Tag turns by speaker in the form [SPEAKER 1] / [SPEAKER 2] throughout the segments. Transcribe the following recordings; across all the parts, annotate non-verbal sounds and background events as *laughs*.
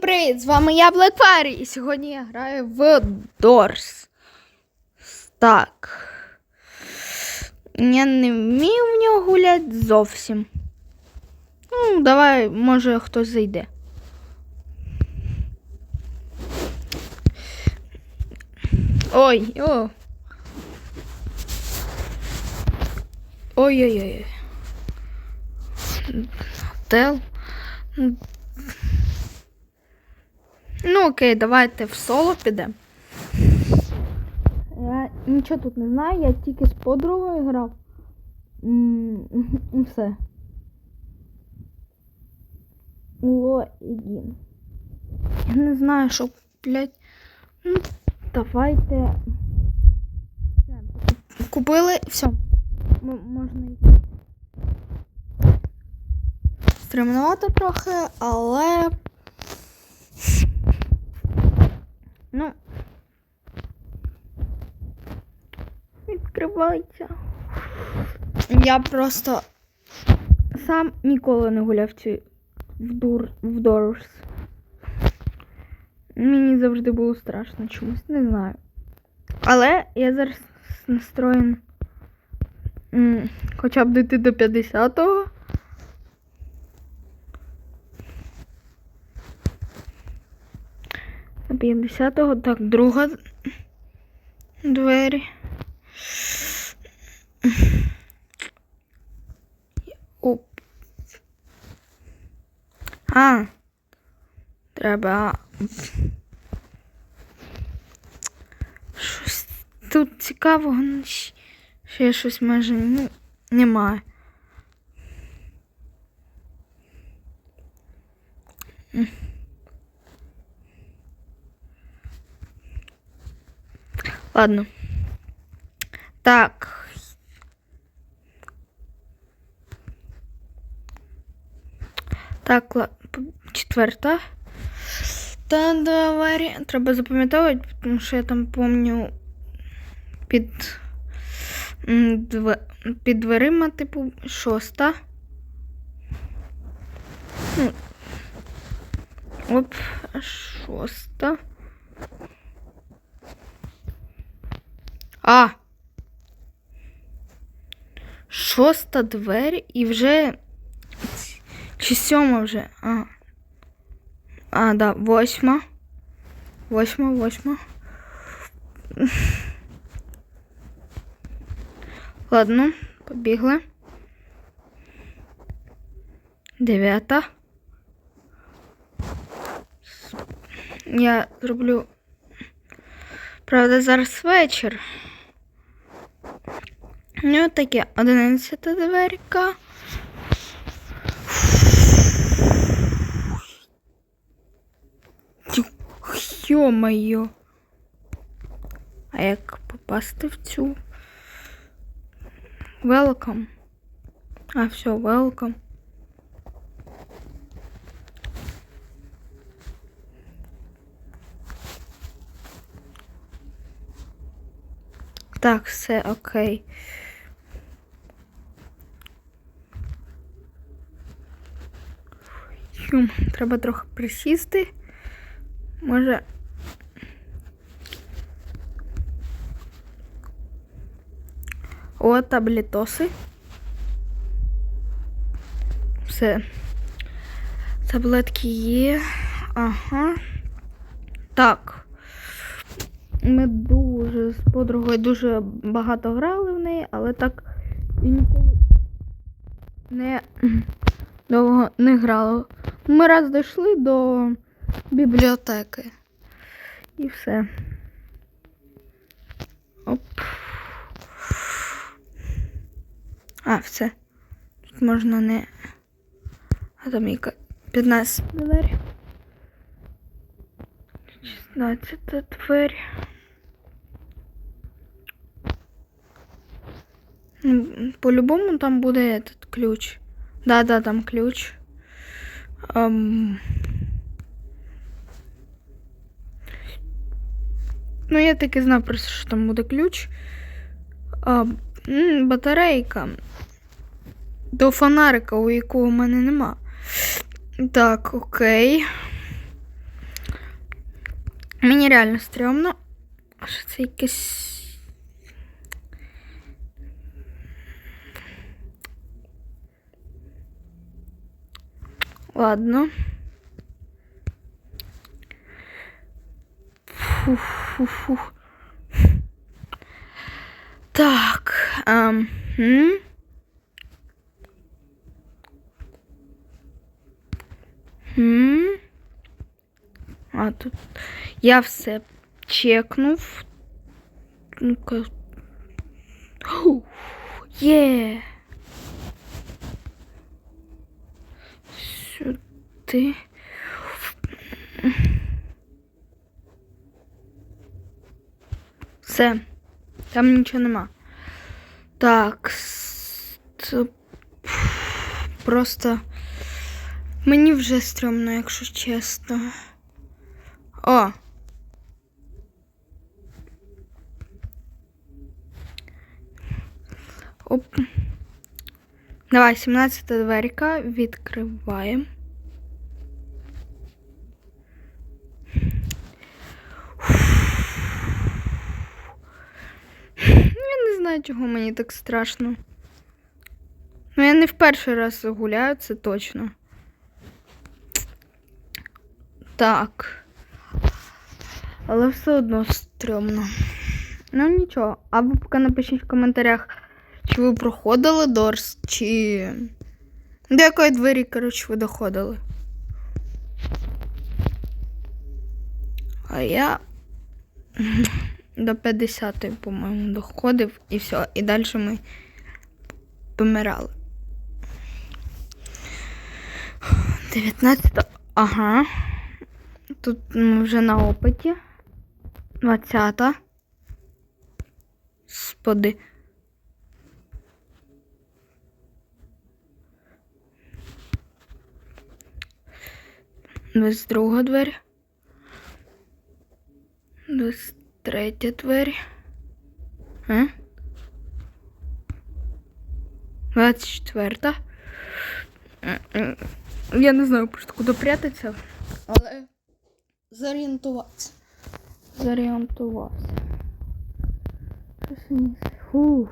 [SPEAKER 1] Всім привіт! З вами я Fire, і сьогодні я граю в Doors. Так. Я не вмію в нього гуляти зовсім. Ну, давай, може хтось зайде. Ой, о. Ой-ой-ой. Тел. Ну окей, давайте в соло підемо. Я нічого тут не знаю, я тільки з подругою грав. І *laughs* все. Логін. Я не знаю, що блядь. Ну, давайте. Купили, все. М- можна йти. Стремновато трохи, але. Ну. Відкривається. Я просто сам ніколи не гуляв ці в дур в Дорс. Мені завжди було страшно чомусь, не знаю. Але я зараз настроєн хоча б дійти до 50-го. 50-го. Так, друга двері. Оп. А. Треба. Щось тут цікавого ну, ще щось майже ну, немає. М. Ладно. Так. Так, четверта. Та двері. Треба запам'ятовувати, тому що я там пам'ятаю під, під дверима, типу, шоста. Ну, Оп, шоста. А. Шоста двері і вже. Чи сьома вже? А. А, да, восьма. Восьма, восьма. Ладно, побігли. Дев'ята. Я зроблю. Правда, зараз вечір. Ну, таке, одинадцята дверка. Йо-моє. А як попасти в цю? Welcome. А, все, welcome. Так, все окей. Хюм, треба трохи присісти. Може. О, таблетоси. Все. Таблетки є. Ага. Так. Ми дуже з подругою дуже багато грали в неї, але так і ніколи не довго не грали. Ми раз дійшли до бібліотеки. І все. Оп. А, все. Тут можна не. А там яка 15 двері. 16 двері. По-любому там буде этот ключ. Да, да, там ключ. Ам. Ну, я таки знав просто, що там буде ключ. А, батарейка. До фонарика, у якого в мене нема. Так, окей. Мені реально стрьомно. Що це якесь. Ладно. Фу-фу-фу. Так. Ем, м? М? А тут я все чекнув. Ну-ка. Є. Сюди. Все. Там нічого нема. Так. це Просто мені вже стрьомно, якщо чесно. О. Оп. Давай, 17 дверка відкриваємо. Я не знаю, чого мені так страшно. Ну, я не в перший раз гуляю, це точно. Так. Але все одно стрьомно. Ну нічого. А ви поки напишіть в коментарях, чи ви проходили Дорс, чи. До якої двері, коротше, ви доходили? А я до 50 по-моєму, доходив і все. І далі ми помирали. 19. Ага. Тут ми вже на опиті. 20. Споди. 22 двері. 23 двері. Е? А? 24. Е, е. Я не знаю просто куди прятатися, але зорієнтуватися. Зорієнтуватися. Фух.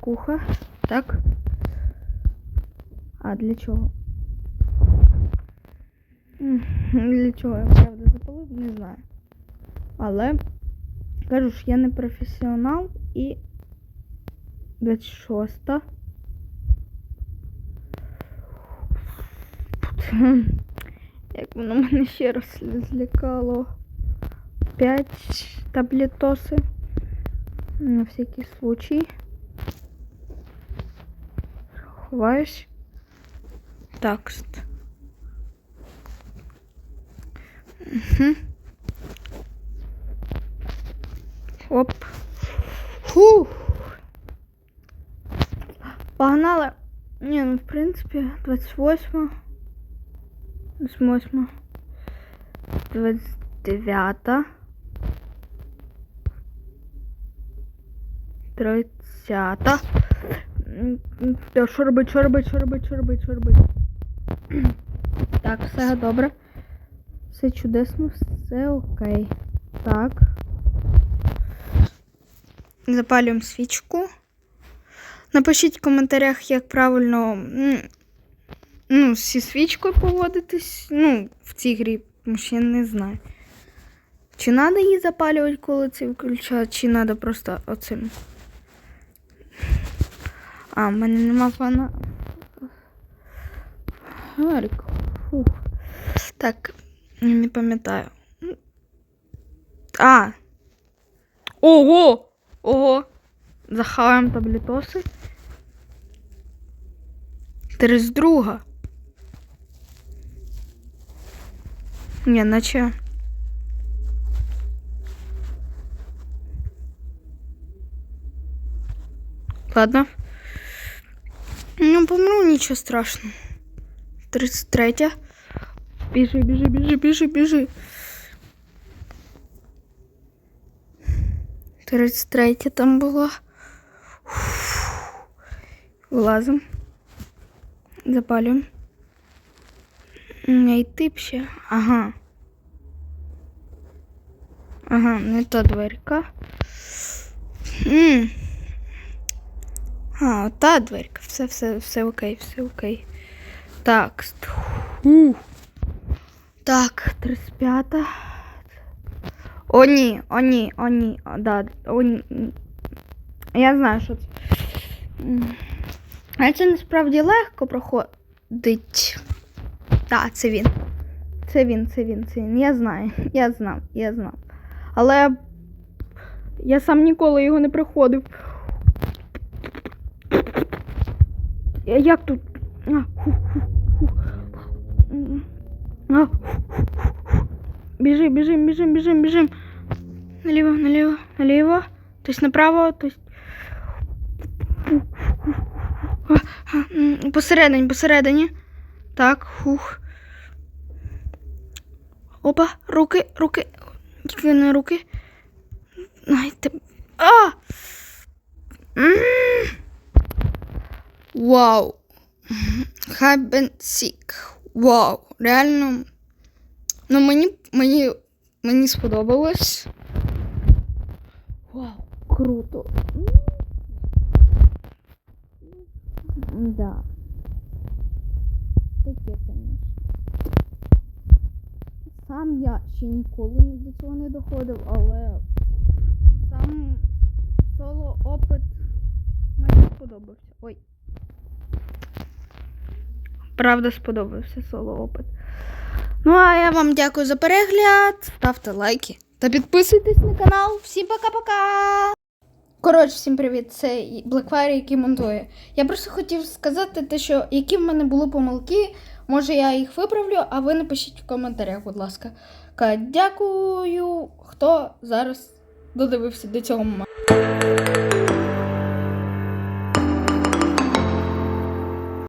[SPEAKER 1] Куха. Так. А для чого? Для чого я правда запалив, не знаю. Але кажу ж, я не професіонал і 26. Як воно мене ще раз злякало. 5 таблетоси. На всякий случай. Ховаюсь. Так. Угу. Оп. Фух. Погнали. Ні, ну в принципі, 28. 28. 29. 30. М, м, Та що робить, що робить, що робить, що робить, що робить? Так, все добре. Все чудесно, все окей. Так. Запалюємо свічку. Напишіть в коментарях, як правильно ну, зі свічкою поводитись. Ну, в цій грі, я не знаю. Чи треба її запалювати, коли це включати, чи треба просто оцим. А, в мене нема фана. Гарик. Фух. Так, не пам'ятаю. А. Ого! Ого! Захаваємо таблетоси. 32. Ні, наче. Ладно. Ну, помру, нічого страшного. 33. Біжи, біжи, біжи, біжи, біжи. 33 там була. Вилазимо. Запалюємо. Не йти б ще. Ага. Ага, не та дверка. М. А, та дверка. Все, все, все окей, все окей. Так. ст- Фу. Так, 35. О, ні, о, ні, о, ні. О, да, о, ні. Я знаю, що це. А це насправді легко проходить. Так, це він. Це він, це він, це він. Я знаю. Я знав, я знав. Але я сам ніколи його не проходив. Як тут? А, ху, ху, ху. А, ху, ху. Біжи, біжим, біжим, біжим, біжим. Наліво, наліво, наліво. Тось направо, тось. А, а, Посередині, посередині. Так, хух. Опа, руки, руки. Тільки не руки. Ай, ти... А! Вау. Хабен сік. Вау. Реально. Ну, мені, мені, мені сподобалось. Вау, круто. Да. Таке, конечно. Сам я ще ніколи до цього не доходив, але сам соло опит мені сподобався. Ой. Правда, сподобався соло опит. Ну, а я вам дякую за перегляд. Ставте лайки та підписуйтесь на канал. Всім пока-пока! Коротше, всім привіт, це Blackfire, який монтує. Я просто хотів сказати те, що які в мене були помилки, може я їх виправлю, а ви напишіть в коментарях, будь ласка. Ка- Дякую, хто зараз додивився до цього моменту.